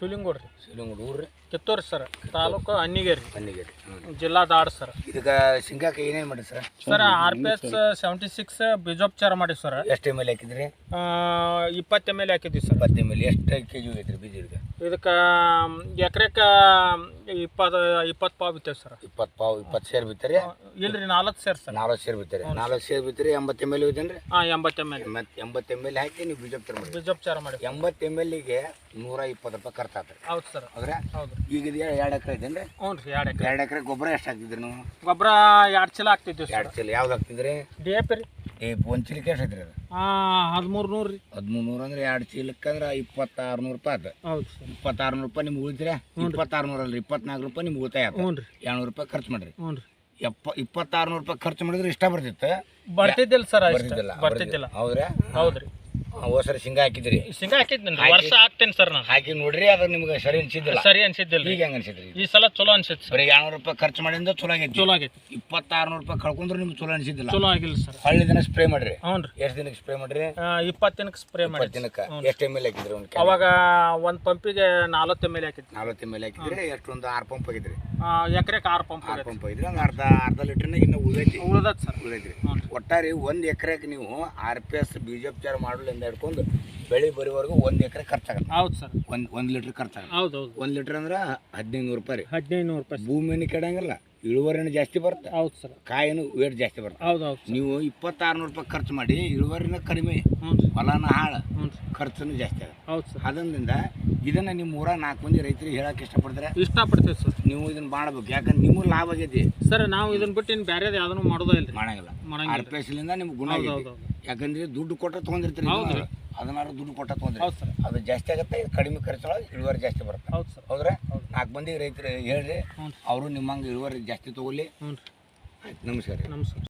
ಸುಲಿಂಗೋಡ್ರಿ ಶಿವಲಿಂಗದ ಊರ್ರಿ ಕಿತ್ತೂರು ಸರ್ ತಾಲೂಕು ಅನ್ನಿಗೇರಿ ಅನ್ನಿಗೇರಿ ಜಿಲ್ಲಾ ದಾಡ್ ಸರ್. ಇದಕ್ಕೆ ಶೇಂಗಾಕ್ಕೆ ಏನೇನು ಮಾಡಿ sir? Sir R P S seventy six ಬೀಜೋಪಚಾರ ಮಾಡಿ ಸರ್. ಎಷ್ಟು ಎಂ ಎಲ್ ಹಾಕಿದ್ರಿ? ಇಪ್ಪತ್ತು ಎಂ ಎಲ್ ಹಾಕಿದ್ವಿ ಸರ್. ಇಪ್ಪತ್ತು ಎಂ ಎಲ್ ಎಷ್ಟು ಕೆ ಜಿ ಹೋಗೈತ್ರಿ ಬೀಜ ಇದಕ್ಕೆ? ಇದಕ್ಕೆ ಎಕರೆಕ ಇಪ್ಪತ್ತು ಇಪ್ಪತ್ತು ಪಾವ್ ಬಿತ್ತೇವೆ ಸರ್. ಇಪ್ಪತ್ತು ಪಾವು ಇಪ್ಪತ್ತು ಸೇರ್ ಬಿತ್ತರಿ. ಇಲ್ರಿ ನಾಲ್ಕು ಸೇರ್ ಸರ್. ನಾಲ್ಕು ಸೇರ್ ಬಿತ್ತರಿ. ನಾಲ್ಕು ಸೇರ್. ಬಿತ್ತರಿ ಎಂಬತ್ತು ಎಂ ಎಲ್ ರೀ ಹಾಂ ಎಂಬತ್ತು ಎಂ ಎಲ್. ಮತ್ತು ಎಂಬತ್ತು ಎಂ ಎಲ್ ಹಾಕಿ ನೀವು ಬೀಜ ಮಾಡಿ. ಬೀಜೋಪಚಾರ ಮಾಡಿ. ಎಂಬತ್ತು ಎಂ ಎಲ್ಗೆ ನೂರ ಇಪ್ಪತ್ತು ರೂಪಾಯಿ ಖರ್ಚು ಆಗ್ತದೆ. ಹೌದು ಸರ್. ಹೌದ್ರೆ? ಹೌದು. ಈಗ ಇದು ಎರಡು ಎಕರೆ ಐತೇನ್ರಿ? ಹ್ಞೂ ರೀ ಎರಡು ಎಕರೆ. ಎರಡು ಎಕರೆ ಗೊಬ್ಬರ ಎಷ್ಟು ಹಾಕ್ತಿದ್ರಿ ನೀವು? ಗೊಬ್ಬರ ಎರಡು ಚೀಲ ಹಾಕ್ತಿದ್ವಿ ಸರ್. ಎರಡು ಚೀಲ. ಯಾವ್ದು ಹಾಕ್ತಿದ್ರಿ? ಡಿ ಎ ಪಿ ರೀ. ಈ ಒಂದು ಚೀಲಕ್ಕೆ ಎಷ್ಟು ಐತ್ರಿ ಅದು. ಹದಿಮೂರು ನೂರು ರೀ. ಹದಿಮೂರು ನೂರು ಅಂದ್ರೆ ಎರಡು ಚೀಲಕ್ಕೆ ಅಂದ್ರೆ ಇಪ್ಪತ್ತಾರು ನೂರು ರೂಪಾಯಿ ಆತು. ಹೌದು ಸರ್. ಇಪ್ಪತ್ತಾರು ನೂರು ರೂಪಾಯಿ ನಿಮ್ಗೆ ಉಳಿತೀರ ಇಪ್ಪತ್ತಾರು ನೂರು ಅಲ್ರಿ ಇಪ್ಪತ್ನಾಲ್ಕು ರೂಪಾಯಿ ನಿಮ್ಗೆ ಉಳಿತಾಯ ಆಯ್ತು ಹ್ಞೂ ರೀ. ಏಳ್ನೂರು ರೂಪಾಯಿ ಖರ್ಚು ಮಾಡ್ರಿ. ಹ್ಞೂ ರೀ. ಎಪ್ಪ ಇಪ್ಪತ್ತಾರು ನೂರು ರೂಪಾಯಿ ಖರ್ಚು ಮಾಡಿದ್ರೆ ಇಷ್ಟ ಬರ್ತಿತ್ತು. ಬರ್ತಿದ್ದಿಲ್ಲ ಸರ್ ಅಷ್ಟೇ. ಬರ್ತಿದ್ದಿಲ್ಲ ಹೌದ್ರಿ? ಹೌದ್ರಾ. ಹೌದು ರೀ ಹೋಸರ ಶೇಂಗಾ ಹಾಕಿದ್ರಿ. ಶೇಂಗಾ ಹಾಕಿದ್ನಿ ವರ್ಷ ಹಾಕ್ತೇನೆ ಸರ್ ನಾನು. ಹಾಕಿ ನೋಡ್ರಿ ಅದು ನಿಮ್ಗೆ ಸರಿ ಅನ್ಸಿದ್ದಿಲ್ಲ. ಸರಿ ಅನ್ಸಿದ್ದಿಲ್ಲ ಈಗ ಹೆಂಗ್ ಅನ್ಸಿದ್ರಿ? ಈ ಸಲ ಚಲೋ ಅನ್ಸಿತ್ತು ಸರ್. ಬರೀ ರೂಪಾಯಿ ಖರ್ಚು ಮಾಡಿಂದ ಚಲೋ ಆಗೈತಿ. ಚಲೋ ಆಗೈತಿ. ಇಪ್ಪತ್ತಾರು ನೂರು ರೂಪಾಯಿ ಕಳ್ಕೊಂಡ್ರೆ ನಿಮ್ಗೆ ಚಲೋ ಅನ್ಸಿದ್ದಿಲ್ಲ. ಚಲೋ ಆಗಿಲ್ಲ ಸರ್. ಹಳ್ಳಿ ದಿನ ಸ್ಪ್ರೇ ಮಾಡ್ರಿ. ಹ್ಞೂ ರೀ ಎಷ್ಟು ದಿನಕ್ಕೆ ಸ್ಪ್ರೇ ಮಾಡ್ರಿ? ಇಪ್ಪತ್ತು ದಿನಕ್ಕೆ ಸ್ಪ್ರೇ ಮಾಡಿ ಇಪ್ಪತ್ತು ದಿನಕ್ಕೆ. ಎಷ್ಟು ಎಂ ಎಲ್ ಹಾಕಿದ್ರಿ ಒಂದು ಅವಾಗ ಒಂದು ಪಂಪಿಗೆ ನಲ್ವತ್ತು ಎಂ ಎಲ್ ಹಾಕಿದ್ವಿ. ನಲ್ವತ್ತು ಎಂ ಎಲ್ ಹಾಕಿದ್ರಿ ಎಷ್ಟು ಒಂದು ಆರು ಪಂಪ್ ಆಗಿದ್ರಿ. ಎಕರೆಗೆ ಆರು ಪಂಪ್ ಆರು ಪಂಪ್ ಆಗಿದ್ರಿ ಒಂದು ಅರ್ಧ ಅರ್ಧ ಲೀಟರ್ನಾಗ ಇನ್ನೂ ಉಳಿದೈತಿ. ಉಳ್ದತ್ ಸರ್. ಉಳಿದೈತ್ರಿ. ಹ್ಞೂ ಒಟ್ಟಾರೆ ಒಂದು ಎಕರೆಗೆ ನೀವು ಆರ್ ಪಿ ಎಸ್ ಬೀಜೋಪಚಾರ ಮಾಡೋದ್ರಿಂದ ಹಿಡ್ಕೊಂಡು ಬೆಳೆ ಬರೋವರೆಗೂ ಒಂದು ಎಕರೆ ಖರ್ಚಾಗತ್ತೆ. ಹೌದು ಸರ್. ಒಂದು ಒಂದು ಲೀಟ್ರ್ ಖರ್ಚಾಗತ್ತೆ. ಹೌದು ಹೌದು. ಒಂದು ಲೀಟ್ರ್ ಅಂದ್ರೆ ಹದಿನೈದು ನೂರು ರೂಪಾಯಿ ರೀ. ಹದಿನೈದು ನೂರು ರೂಪಾಯಿ ಭೂಮಿಯನ್ನು ಕೆಡಂಗಿಲ್ಲ. ಇಳುವರಿನೂ ಜಾಸ್ತಿ ಬರುತ್ತೆ. ಹೌದು ಸರ್. ಕಾಯಿನೂ ವೇಟ್ ಜಾಸ್ತಿ ಬರುತ್ತೆ. ಹೌದು ಹೌದು ನೀವು ಇಪ್ಪತ್ತಾರು ನೂರು ರೂಪಾಯಿ ಖರ್ಚು ಮಾಡಿ ಇಳುವರಿನ ಕಡಿಮೆ ಹೊಲನ ಹಾಳು ಖರ್ಚುನು ಜಾಸ್ತಿ ಆಗುತ್ತೆ. ಹೌದು ಸರ್. ಅದರಿಂದ ಇದನ್ನು ನಿಮ್ಮ ಊರ ನಾಲ್ಕು ಮಂದಿ ರೈತರಿಗೆ ಹೇಳಕ್ಕೆ ಇಷ್ಟಪಡ್ತಾರೆ? ಇಷ್ಟಪಡ್ತೀವಿ ಸರ್. ನೀವು ಇದನ್ನ ಮಾಡಬೇಕು. ಯಾಕಂದ್ರೆ ನಿಮಗೂ ಲಾಭ ಆಗೈತಿ. ಸರ್ ನಾವು ಇದನ್ನ ಬಿಟ್ಟು ಇನ್ನು ಬೇರೆದು ಯಾವ್ದನ್ನು ಮಾಡೋದೇ ಇಲ್ಲ. ಮಾಡಂಗಿಲ್ಲ. ಮಾಡಂಗಿಲ್ಲ. ಆರ್ ಪಿ ಎಸ್ಲಿಂದ ನಿಮ್ಗೆ ಗುಣ ಆಗೈತಿ. ಯಾಕಂದ್ರೆ ದುಡ್ಡು ಕೊಟ್ಟರೆ ತೊಗೊಂಡಿರ್ತೀರಿ ಹೌದ್ರಿ. ಅದನ್ನಾರು ದುಡ್ಡು ಕೊಟ್ಟ ಹೌದು ಸರ್. ಅದು ಜಾಸ್ತಿ ಆಗುತ್ತೆ ಇದು ಕಡಿಮೆ ಖರ್ಚೊಳಗೆ ಇಳುವರಿ ಜಾಸ್ತಿ ಬರುತ್ತೆ. ಹೌದು ಸರ್. ಹೌದ್ರಾ? ನಾಲ್ಕು ಮಂದಿ ರೈತರು ಹೇಳ್ರಿ ಅವರು ನಿಮ್ಮಂಗೆ ಇಳುವರಿ ಜಾಸ್ತಿ ತಗೊಳ್ಳಿ. ನಮಸ್ಕಾರ ರೀ. ನಮಸ್ಕಾರ.